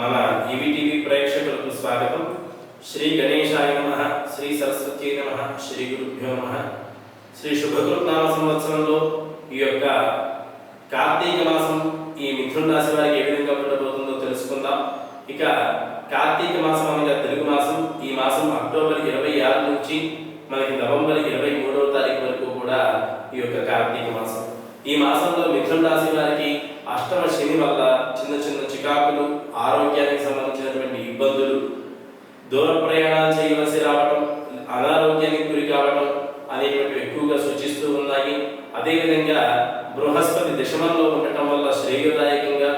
మన ఈవీటీవీ ప్రేక్షకులకు స్వాగతం. శ్రీ గణేశాయ నమ శ్రీ సరస్వతి నమ శ్రీ గురుభ్యో నమ. శ్రీ శుభకృత్నామ సంవత్సరంలో ఈ యొక్క కార్తీక మాసం ఈ మిథున రాశి వారికి ఏ విధంగా ఉండబోతుందో తెలుసుకుందాం. ఇక కార్తీక మాసం అనగా తెలుగు మాసం. ఈ మాసం అక్టోబర్ ఇరవై ఆరు నుంచి మనకి నవంబర్ ఇరవై మూడవ తారీఖు వరకు కూడా ఈ యొక్క కార్తీక మాసం. ఈ మాసంలో మిథున రాశి వారికి అష్టమ శని వల్ల చిన్న చిన్న చికాకులు ఆరోగ్యానికి సంబంధించినటువంటి ఇబ్బందులు దూర ప్రయాణాలు చేయవలసి రావటం అనారోగ్యానికి గురి కావటం అనేటువంటివి ఎక్కువగా సూచిస్తూ ఉన్నాయి. అదేవిధంగా బృహస్పతి దశమంలో ఉండటం వల్ల శ్రేయదాయకంగా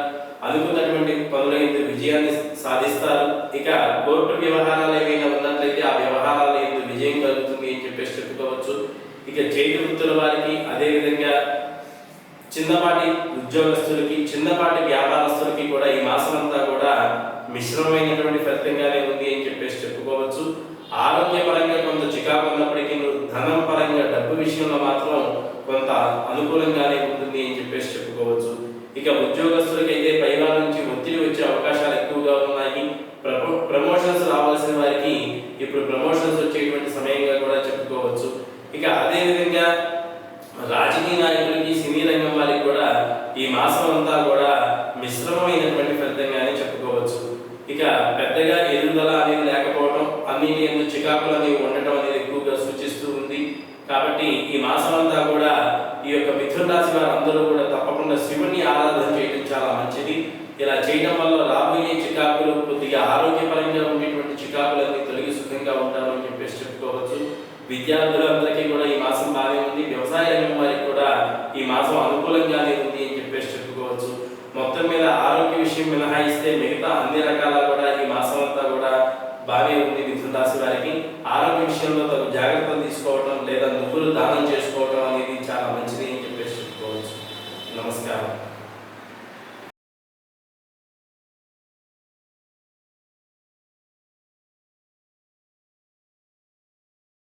అనుకున్నటువంటి పనులైన విజయాన్ని సాధిస్తారు. ఇక కోర్టు వ్యవహారాలు ఏవైనా ఉన్నట్లయితే ఆ వ్యవహారాల ఎందు విజయం కలుగుతుంది అని చెప్పేసి చెప్పుకోవచ్చు. ఇక చేతి వృత్తుల వారికి అదేవిధంగా చిన్నపాటి ఉద్యోగస్తులకి చిన్నపాటి వ్యాపారస్తులకి మిశ్రమమైనటువంటి ఫలితంగానే ఉంది అని చెప్పేసి చెప్పుకోవచ్చు. ఆరోగ్యపరంగా కొంత చికాకు ఉన్నప్పటికీ ధనం పరంగా డబ్బు విషయంలో మాత్రం కొంత అనుకూలంగానే ఉంటుంది అని చెప్పేసి చెప్పుకోవచ్చు. ఇక ఉద్యోగస్తులకైతే పైవాల నుంచి ఒత్తిడి వచ్చే అవకాశాలు ఎక్కువగా ఉన్నాయి. ప్రమో ప్రమోషన్స్ రావాల్సిన వారికి ఇప్పుడు ప్రమోషన్స్ వచ్చేటువంటి సమయంగా కూడా చెప్పుకోవచ్చు. ఇక అదే విధంగా రాజకీయ నాయకులకి సినీ రంగం వారికి కూడా ఈ మాసం అంతా కూడా మిశ్రమమైనటువంటి ఫలితంగా చికాకులు అనేవి ఉండటం అనేది ఎక్కువగా సూచిస్తూ ఉంది. కాబట్టి ఈ మాసం అంతా కూడా ఈ యొక్క మిథున రాశి వారు అందరూ కూడా తప్పకుండా శివుని ఆరాధన చేయడం చాలా మంచిది. ఇలా చేయడం వల్ల రాబోయే చికాకులు కొద్దిగా ఆరోగ్యపరంగా ఉండేటువంటి చికాకులన్నీ తొలగి సుఖంగా ఉంటారు అని చెప్పేసి చెప్పుకోవచ్చు. విద్యార్థులందరికీ కూడా ఈ మాసం బాగానే ఉంది. వ్యవసాయ రంగం వారికి కూడా ఈ మాసం అనుకూలంగానే ఉంది అని చెప్పేసి చెప్పుకోవచ్చు. మొత్తం మీద ఆరోగ్య విషయం మినహాయిస్తే మిగతా అన్ని రకాల కూడా ఈ మాసం అంతా కూడా బాగానే ఉంది మిథున రాశి వారికి ఆరోగ్య విషయంలో తగు జాగ్రత్తలు తీసుకోవడం లేదా నువ్వులు దానం చేసుకోవడం అనేది చాలా మంచిది అని చెప్పేసి చెప్పుకోవచ్చు నమస్కారం.